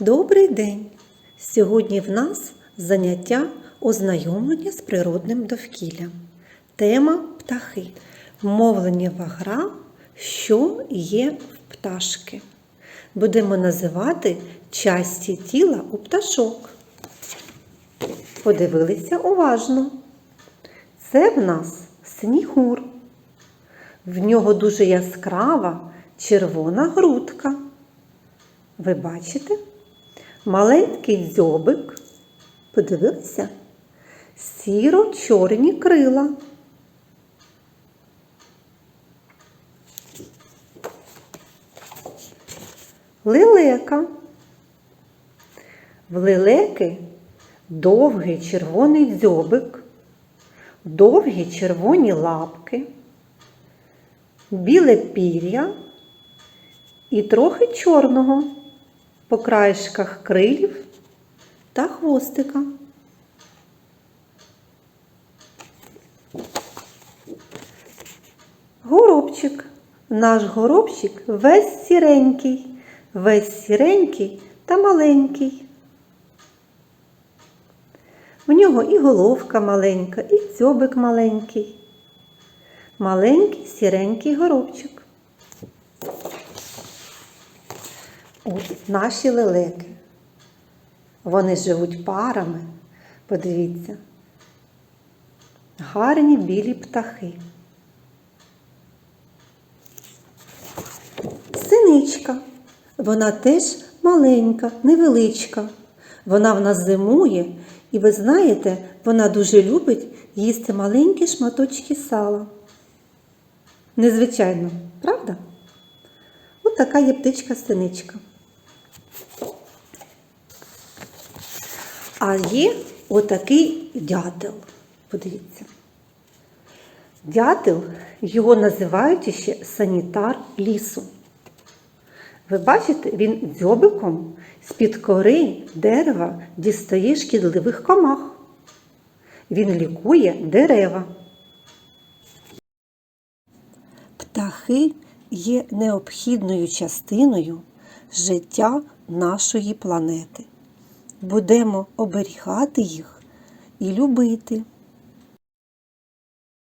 Добрий день! Сьогодні в нас заняття ознайомлення з природним довкіллям. Тема птахи. Мовленнєва гра, що є в пташки. Будемо називати часті тіла у пташок. Подивилися уважно. Це в нас снігур. В нього дуже яскрава червона грудка. Ви бачите? Маленький дзьобик. Подивилися? Сіро-чорні крила. Лелека. В лелеки довгий червоний дзьобик, довгі червоні лапки, біле пір'я і трохи чорного по краєшках крилів та хвостика. Горобчик. Наш горобчик весь сіренький, весь сіренький та маленький. В нього і головка маленька, і дзьобик маленький. Маленький сіренький горобчик. Ось наші лелеки. Вони живуть парами. Подивіться. Гарні білі птахи. Синичка. Вона теж маленька, невеличка. Вона в нас зимує, і ви знаєте, вона дуже любить їсти маленькі шматочки сала. Незвичайно, правда? Ось така є птичка А є отакий дятел. Подивіться. Дятел, його називають ще санітар лісу. Ви бачите, він дзьобиком з-під кори дерева дістає шкідливих комах. Він лікує дерева. Птахи є необхідною частиною життя нашої планети. Будемо оберігати їх і любити.